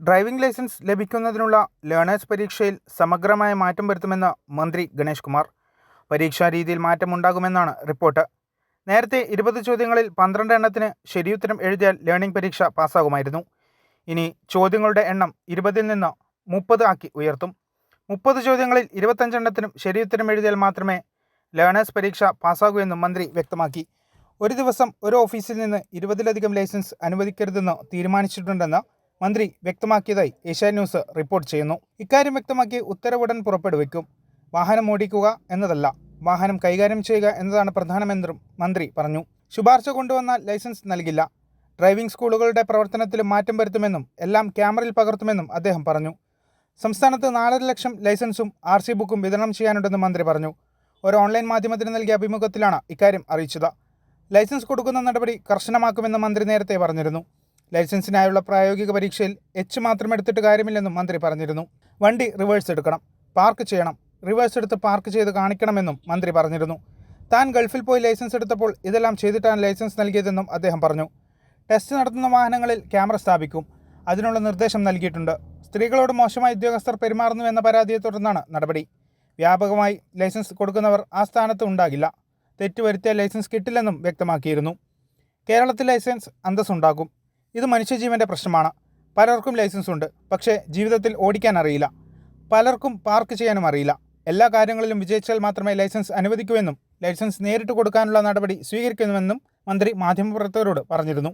Driving licence ലഭിക്കുന്നതിനുള്ള learners പരീക്ഷയിൽ സമഗ്രമായ മാറ്റം വരുത്തുമെന്ന് മന്ത്രി ഗണേഷ് കുമാർ. പരീക്ഷാ രീതിയിൽ മാറ്റമുണ്ടാകുമെന്നാണ് റിപ്പോർട്ട്. നേരത്തെ ഇരുപത് ചോദ്യങ്ങളിൽ പന്ത്രണ്ട് എണ്ണത്തിന് ശരിയുത്തരം എഴുതിയാൽ ലേണിംഗ് പരീക്ഷ പാസ്സാകുമായിരുന്നു. ഇനി ചോദ്യങ്ങളുടെ എണ്ണം ഇരുപതിൽ നിന്ന് മുപ്പത് ആക്കി ഉയർത്തും. മുപ്പത് ചോദ്യങ്ങളിൽ ഇരുപത്തഞ്ചെണ്ണത്തിനും ശരിയുത്തരം എഴുതിയാൽ മാത്രമേ ലേണേഴ്സ് പരീക്ഷ പാസ്സാകൂ എന്നും മന്ത്രി വ്യക്തമാക്കി. ഒരു ദിവസം ഒരു ഓഫീസിൽ നിന്ന് ഇരുപതിലധികം ലൈസൻസ് അനുവദിക്കരുതെന്ന് തീരുമാനിച്ചിട്ടുണ്ടെന്ന് മന്ത്രി വ്യക്തമാക്കിയതായി ഏഷ്യാ ന്യൂസ് റിപ്പോർട്ട് ചെയ്യുന്നു. ഇക്കാര്യം വ്യക്തമാക്കി ഉത്തരവുടൻ പുറപ്പെടുവിക്കും. വാഹനം ഓടിക്കുക എന്നതല്ല വാഹനം കൈകാര്യം ചെയ്യുക എന്നതാണ് പ്രധാനമെന്നും മന്ത്രി പറഞ്ഞു. ശുപാർശ കൊണ്ടുവന്നാൽ ലൈസൻസ് നൽകില്ല. ഡ്രൈവിംഗ് സ്കൂളുകളുടെ പ്രവർത്തനത്തിലും മാറ്റം വരുത്തുമെന്നും എല്ലാം ക്യാമറയിൽ പകർത്തുമെന്നും അദ്ദേഹം പറഞ്ഞു. സംസ്ഥാനത്ത് നാലര ലക്ഷം ലൈസൻസും ആർ സി ബുക്കും വിതരണം ചെയ്യാനുണ്ടെന്ന് മന്ത്രി പറഞ്ഞു. ഒരു ഓൺലൈൻ മാധ്യമത്തിന് നൽകിയ അഭിമുഖത്തിലാണ് ഇക്കാര്യം അറിയിച്ചത്. ലൈസൻസ് കൊടുക്കുന്ന നടപടി കർശനമാക്കുമെന്ന് മന്ത്രി നേരത്തെ പറഞ്ഞിരുന്നു. ലൈസൻസിനായുള്ള പ്രായോഗിക പരീക്ഷയിൽ എച്ച് മാത്രം എടുത്തിട്ട് കാര്യമില്ലെന്നും മന്ത്രി പറഞ്ഞിരുന്നു. വണ്ടി റിവേഴ്സ് എടുക്കണം. പാർക്ക് ചെയ്യണം. റിവേഴ്സ് എടുത്ത് പാർക്ക് ചെയ്ത് കാണിക്കണമെന്നും മന്ത്രി പറഞ്ഞിരുന്നു. താൻ ഗൾഫിൽ പോയി ലൈസൻസ് എടുത്തപ്പോൾ ഇതെല്ലാം ചെയ്തിട്ടാണ് ലൈസൻസ് നൽകിയതെന്നും അദ്ദേഹം പറഞ്ഞു. ടെസ്റ്റ് നടത്തുന്ന വാഹനങ്ങളിൽ ക്യാമറ സ്ഥാപിക്കും. അതിനുള്ള നിർദ്ദേശം നൽകിയിട്ടുണ്ട്. സ്ത്രീകളോട് മോശമായി ഉദ്യോഗസ്ഥർ പെരുമാറുന്നു എന്ന പരാതിയെ തുടർന്നാണ് നടപടി. വ്യാപകമായി ലൈസൻസ് കൊടുക്കുന്നവർ ആ സ്ഥാനത്ത് ഉണ്ടാകില്ല. തെറ്റുവരുത്തിയ ലൈസൻസ് കിട്ടില്ലെന്നും വ്യക്തമാക്കിയിരുന്നു. കേരളത്തിൽ ലൈസൻസ് അന്തസ്സുണ്ടാക്കും ഇത് മനുഷ്യജീവന്റെ പ്രശ്നമാണ്. പലർക്കും ലൈസൻസ് ഉണ്ട്. പക്ഷേ ജീവിതത്തിൽ ഓടിക്കാൻ അറിയില്ല. പലർക്കും പാർക്ക് ചെയ്യാനും അറിയില്ല. എല്ലാ കാര്യങ്ങളിലും വിജയിച്ചാൽ മാത്രമേ ലൈസൻസ് അനുവദിക്കൂ എന്നും ലൈസൻസ് നേരിട്ട് കൊടുക്കാനുള്ള നടപടി സ്വീകരിക്കുന്നുവെന്നും മന്ത്രി മാധ്യമപ്രവർത്തകരോട് പറഞ്ഞിരുന്നു.